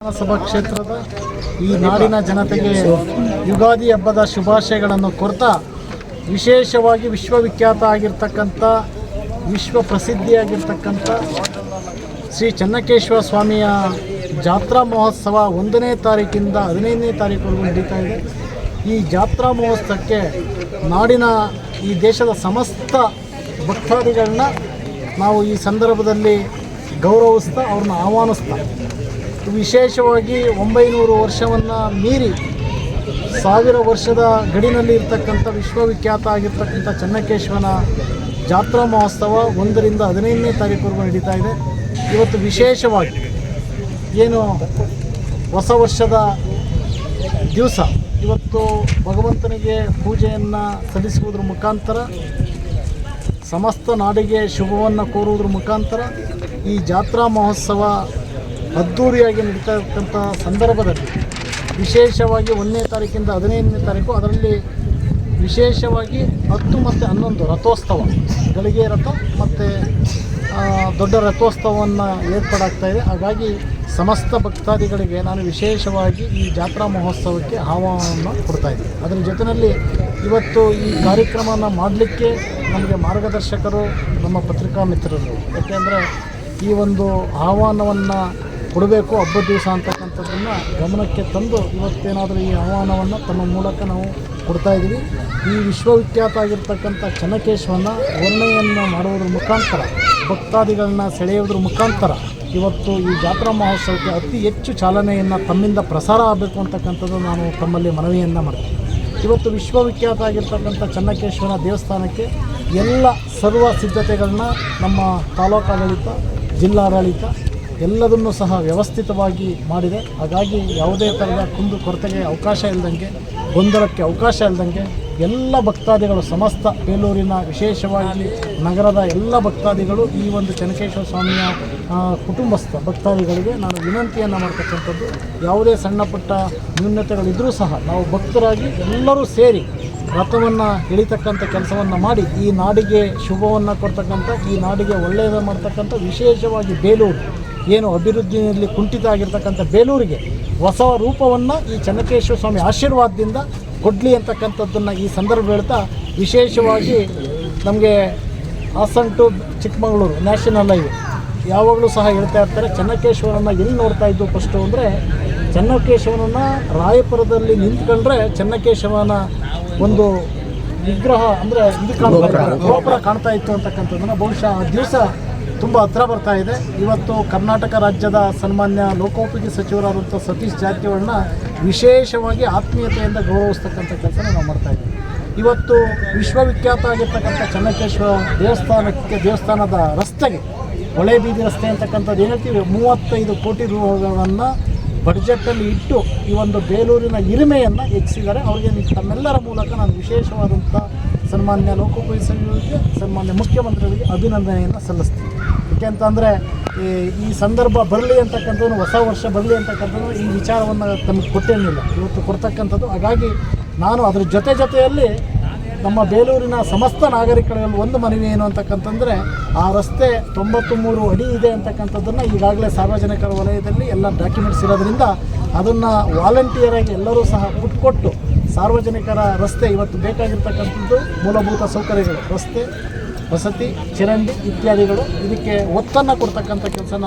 ವಿಧಾನಸಭಾ ಕ್ಷೇತ್ರದ ಈ ನಾಡಿನ ಜನತೆಗೆ ಯುಗಾದಿ ಹಬ್ಬದ ಶುಭಾಶಯಗಳನ್ನು ಕೊರ್ತಾ ವಿಶೇಷವಾಗಿ ವಿಶ್ವವಿಖ್ಯಾತ ಆಗಿರ್ತಕ್ಕಂಥ, ವಿಶ್ವ ಪ್ರಸಿದ್ಧಿಯಾಗಿರ್ತಕ್ಕಂಥ ಶ್ರೀ ಚನ್ನಕೇಶ್ವರ ಸ್ವಾಮಿಯ ಜಾತ್ರಾ ಮಹೋತ್ಸವ ಒಂದನೇ ತಾರೀಕಿಂದ ಹದಿನೈದನೇ ತಾರೀಕುವರೆಗೂ ನಡೀತಾ ಇದೆ. ಈ ಜಾತ್ರಾ ಮಹೋತ್ಸವಕ್ಕೆ ನಾಡಿನ ಈ ದೇಶದ ಸಮಸ್ತ ಭಕ್ತಾದಿಗಳನ್ನ ನಾವು ಈ ಸಂದರ್ಭದಲ್ಲಿ ಗೌರವಿಸ್ತಾ ಅವ್ರನ್ನ ಆಹ್ವಾನಿಸ್ತಾ ವಿಶೇಷವಾಗಿ ಒಂಬೈನೂರು ವರ್ಷವನ್ನು ಮೀರಿ ಸಾವಿರ ವರ್ಷದ ಗಡಿನಲ್ಲಿ ಇರ್ತಕ್ಕಂಥ ವಿಶ್ವವಿಖ್ಯಾತ ಆಗಿರ್ತಕ್ಕಂಥ ಚೆನ್ನಕೇಶವನ ಜಾತ್ರಾ ಮಹೋತ್ಸವ ಒಂದರಿಂದ ಹದಿನೈದನೇ ತಾರೀಕುವರೆಗೂ ನಡೀತಾ ಇದೆ. ಇವತ್ತು ವಿಶೇಷವಾಗಿ ಏನು ಹೊಸ ವರ್ಷದ ದಿವಸ. ಇವತ್ತು ಭಗವಂತನಿಗೆ ಪೂಜೆಯನ್ನು ಸಲ್ಲಿಸುವುದರ ಮುಖಾಂತರ, ಸಮಸ್ತ ನಾಡಿಗೆ ಶುಭವನ್ನು ಕೋರುವುದರ ಮುಖಾಂತರ ಈ ಜಾತ್ರಾ ಮಹೋತ್ಸವ ಅದ್ಧೂರಿಯಾಗಿ ನಡೀತಾ ಇರ್ತಕ್ಕಂಥ ಸಂದರ್ಭದಲ್ಲಿ ವಿಶೇಷವಾಗಿ ಒಂದನೇ ತಾರೀಕಿಂದ ಹದಿನೈದನೇ ತಾರೀಕು, ಅದರಲ್ಲಿ ವಿಶೇಷವಾಗಿ ಹತ್ತು ಮತ್ತು ಹನ್ನೊಂದು ರಥೋತ್ಸವ. ಗಳಿಗೆ ರಥ ಮತ್ತು ದೊಡ್ಡ ರಥೋತ್ಸವವನ್ನು ಏರ್ಪಾಡಾಗ್ತಾ ಇದೆ. ಹಾಗಾಗಿ ಸಮಸ್ತ ಭಕ್ತಾದಿಗಳಿಗೆ ನಾನು ವಿಶೇಷವಾಗಿ ಈ ಜಾತ್ರಾ ಮಹೋತ್ಸವಕ್ಕೆ ಆಹ್ವಾನವನ್ನು ಕೊಡ್ತಾ ಇದ್ದೀನಿ. ಅದರ ಜೊತೆಯಲ್ಲಿ ಇವತ್ತು ಈ ಕಾರ್ಯಕ್ರಮನ ಮಾಡಲಿಕ್ಕೆ ನಮಗೆ ಮಾರ್ಗದರ್ಶಕರು, ನಮ್ಮ ಪತ್ರಿಕಾ ಮಿತ್ರರು. ಯಾಕೆಂದರೆ ಈ ಒಂದು ಆಹ್ವಾನವನ್ನು ಕೊಡಬೇಕು ಹಬ್ಬದ ದಿವಸ ಅಂತಕ್ಕಂಥದ್ದನ್ನು ಗಮನಕ್ಕೆ ತಂದು ಇವತ್ತೇನಾದರೂ ಈ ಆಹ್ವಾನವನ್ನು ತಮ್ಮ ಮೂಲಕ ನಾವು ಕೊಡ್ತಾ ಇದ್ದೀವಿ ಈ ವಿಶ್ವವಿಖ್ಯಾತ ಆಗಿರ್ತಕ್ಕಂಥ ಚನ್ನಕೇಶವನ್ನು ವರ್ಣೆಯನ್ನು ಮಾಡುವುದ್ರ ಮುಖಾಂತರ, ಭಕ್ತಾದಿಗಳನ್ನ ಸೆಳೆಯೋದ್ರ ಮುಖಾಂತರ ಇವತ್ತು ಈ ಜಾತ್ರಾ ಮಹೋತ್ಸವಕ್ಕೆ ಅತಿ ಹೆಚ್ಚು ಚಾಲನೆಯನ್ನು ತಮ್ಮಿಂದ ಪ್ರಸಾರ ಆಗಬೇಕು ಅಂತಕ್ಕಂಥದ್ದು ನಾನು ತಮ್ಮಲ್ಲಿ ಮನವಿಯನ್ನು ಮಾಡ್ತೀನಿ. ಇವತ್ತು ವಿಶ್ವವಿಖ್ಯಾತ ಆಗಿರ್ತಕ್ಕಂಥ ಚೆನ್ನಕೇಶ್ವರ ದೇವಸ್ಥಾನಕ್ಕೆ ಎಲ್ಲ ಸರ್ವ ಸಿದ್ಧತೆಗಳನ್ನ ನಮ್ಮ ತಾಲೂಕಾಡಳಿತ, ಜಿಲ್ಲಾಡಳಿತ ಎಲ್ಲದನ್ನೂ ಸಹ ವ್ಯವಸ್ಥಿತವಾಗಿ ಮಾಡಿದೆ. ಹಾಗಾಗಿ ಯಾವುದೇ ಥರದ ಕುಂದು ಕೊರತೆಗೆ ಅವಕಾಶ ಇಲ್ಲದಂಗೆ ಗೊಂದಲಕ್ಕೆ ಅವಕಾಶ ಇಲ್ಲದಂಗೆ ಎಲ್ಲ ಭಕ್ತಾದಿಗಳು ಸಮಸ್ತ ಬೇಲೂರಿನ ವಿಶೇಷವಾಗಿ ನಗರದ ಎಲ್ಲ ಭಕ್ತಾದಿಗಳು ಈ ಒಂದು ಚೆನ್ನಕೇಶ್ವರ ಸ್ವಾಮಿಯ ಕುಟುಂಬಸ್ಥ ಭಕ್ತಾದಿಗಳಿಗೆ ನಾನು ವಿನಂತಿಯನ್ನು ಮಾಡ್ತಕ್ಕಂಥದ್ದು, ಯಾವುದೇ ಸಣ್ಣ ಪುಟ್ಟ ನ್ಯೂನ್ಯತೆಗಳಿದ್ದರೂ ಸಹ ನಾವು ಭಕ್ತರಾಗಿ ಎಲ್ಲರೂ ಸೇರಿ ರಥವನ್ನು ಇಳಿತಕ್ಕಂಥ ಕೆಲಸವನ್ನು ಮಾಡಿ, ಈ ನಾಡಿಗೆ ಶುಭವನ್ನು ಕೊಡ್ತಕ್ಕಂಥ, ಈ ನಾಡಿಗೆ ಒಳ್ಳೆಯದು ಮಾಡ್ತಕ್ಕಂಥ ವಿಶೇಷವಾಗಿ ಬೇಲೂರು ಏನು ಅಭಿವೃದ್ಧಿಯಲ್ಲಿ ಕುಂಠಿತ ಆಗಿರ್ತಕ್ಕಂಥ ಬೇಲೂರಿಗೆ ಹೊಸ ರೂಪವನ್ನು ಈ ಚೆನ್ನಕೇಶ್ವರ ಸ್ವಾಮಿ ಆಶೀರ್ವಾದದಿಂದ ಕೊಡಲಿ ಅಂತಕ್ಕಂಥದ್ದನ್ನು ಈ ಸಂದರ್ಭ ಹೇಳ್ತಾ ವಿಶೇಷವಾಗಿ ನಮಗೆ Hassan to Chikkamagaluru national highway. ಯಾವಾಗಲೂ ಸಹ ಹೇಳ್ತಾ ಇರ್ತಾರೆ ಚೆನ್ನಕೇಶ್ವರನ ಎಲ್ಲಿ ನೋಡ್ತಾ ಇದ್ದು ಫಸ್ಟು ಅಂದರೆ ಚೆನ್ನಕೇಶವನನ್ನು ರಾಯಪುರದಲ್ಲಿ ನಿಂತ್ಕೊಂಡ್ರೆ ಚನ್ನಕೇಶವನ ಒಂದು ವಿಗ್ರಹ ಅಂದರೆ ಇದು ಕಾಣ್ತಾ ಗೋಪುರ ಕಾಣ್ತಾ ಇತ್ತು ಅಂತಕ್ಕಂಥದ್ದನ್ನು ಬಹುಶಃ ಆ ದಿವಸ ತುಂಬ ಹತ್ರ ಬರ್ತಾ ಇದೆ. ಇವತ್ತು ಕರ್ನಾಟಕ ರಾಜ್ಯದ ಸನ್ಮಾನ್ಯ ಲೋಕೋಪಯೋಗಿ ಸಚಿವರಾದಂಥ ಸತೀಶ್ ಜಾತಿಯವರನ್ನ ವಿಶೇಷವಾಗಿ ಆತ್ಮೀಯತೆಯಿಂದ ಗೌರವಿಸ್ತಕ್ಕಂಥ ಕೆಲಸ ನಾವು ಮಾಡ್ತಾ ಇದ್ದೀವಿ. ಇವತ್ತು ವಿಶ್ವವಿಖ್ಯಾತ ಆಗಿರ್ತಕ್ಕಂಥ ಚನ್ನಕೇಶ್ವರ ದೇವಸ್ಥಾನಕ್ಕೆ, ದೇವಸ್ಥಾನದ ರಸ್ತೆಗೆ, ಹೊಳೆ ಬೀದಿ ರಸ್ತೆ ಅಂತಕ್ಕಂಥದ್ದು ಏನು ಹೇಳ್ತೀವಿ ಮೂವತ್ತೈದು ಕೋಟಿ ರೂಪಾಯಿಗಳನ್ನು ಬಡ್ಜೆಟಲ್ಲಿ ಇಟ್ಟು ಈ ಒಂದು ಬೇಲೂರಿನ ಹಿರಿಮೆಯನ್ನು ಹೆಚ್ಚಿಸಿದರೆ ಅವರಿಗೆ ತಮ್ಮೆಲ್ಲರ ಮೂಲಕ ನಾನು ವಿಶೇಷವಾದಂಥ ಸನ್ಮಾನ್ಯ ಲೋಕೋಪಯೋಗಿ ಸಚಿವರಿಗೆ ಸನ್ಮಾನ್ಯ ಮುಖ್ಯಮಂತ್ರಿಗಳಿಗೆ ಅಭಿನಂದನೆಯನ್ನು ಸಲ್ಲಿಸ್ತೀವಿ ಯಾಕೆಂತಂದರೆ, ಈ ಈ ಸಂದರ್ಭ ಬರಲಿ ಅಂತಕ್ಕಂಥದ್ದು, ಹೊಸ ವರ್ಷ ಬರಲಿ ಅಂತಕ್ಕಂಥದ್ದು ಈ ವಿಚಾರವನ್ನು ತಮಗೆ ಕೊಟ್ಟೇನಿಲ್ಲ ಇವತ್ತು ಕೊಡ್ತಕ್ಕಂಥದ್ದು. ಹಾಗಾಗಿ ನಾನು ಅದರ ಜೊತೆ ಜೊತೆಯಲ್ಲಿ ನಮ್ಮ ಬೇಲೂರಿನ ಸಮಸ್ತ ನಾಗರಿಕರಲ್ಲಿ ಒಂದು ಮನವಿ ಏನು ಅಂತಕ್ಕಂತಂದರೆ, ಆ ರಸ್ತೆ ತೊಂಬತ್ತು ಮೂರು ಅಡಿ ಇದೆ ಅಂತಕ್ಕಂಥದ್ದನ್ನು ಈಗಾಗಲೇ ಸಾರ್ವಜನಿಕರ ವಲಯದಲ್ಲಿ ಎಲ್ಲ ಡಾಕ್ಯುಮೆಂಟ್ಸ್ ಇರೋದ್ರಿಂದ ಅದನ್ನು ವಾಲಂಟಿಯರಾಗಿ ಎಲ್ಲರೂ ಸಹ ಬಿಟ್ಕೊಟ್ಟು ಸಾರ್ವಜನಿಕರ ರಸ್ತೆ ಇವತ್ತು ಬೇಕಾಗಿರ್ತಕ್ಕಂಥದ್ದು ಮೂಲಭೂತ ಸೌಕರ್ಯಗಳು, ರಸ್ತೆ, ವಸತಿ, ಚರಂಡಿ ಇತ್ಯಾದಿಗಳು. ಇದಕ್ಕೆ ಒತ್ತನ್ನು ಕೊಡ್ತಕ್ಕಂಥ ಕೆಲಸನ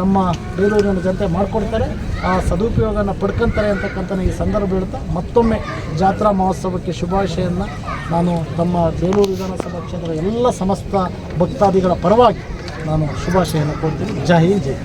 ನಮ್ಮ ಬೇಲೂರಿನ ಜನತೆ ಮಾಡಿಕೊಡ್ತಾರೆ. ಆ ಸದುಪಯೋಗನ ಪಡ್ಕೊಂತಾರೆ ಅಂತಕ್ಕಂಥ ಈ ಸಂದರ್ಭ ಹೇಳ್ತಾ ಮತ್ತೊಮ್ಮೆ ಜಾತ್ರಾ ಮಹೋತ್ಸವಕ್ಕೆ ಶುಭಾಶಯನ್ನು ನಾನು ತಮ್ಮ ಬೇಲೂರು ವಿಧಾನಸಭಾ ಕ್ಷೇತ್ರದ ಎಲ್ಲ ಸಮಸ್ತ ಭಕ್ತಾದಿಗಳ ಪರವಾಗಿ ನಾನು ಶುಭಾಶಯನ ಕೊಡ್ತೀನಿ ಜೈ ಜೈ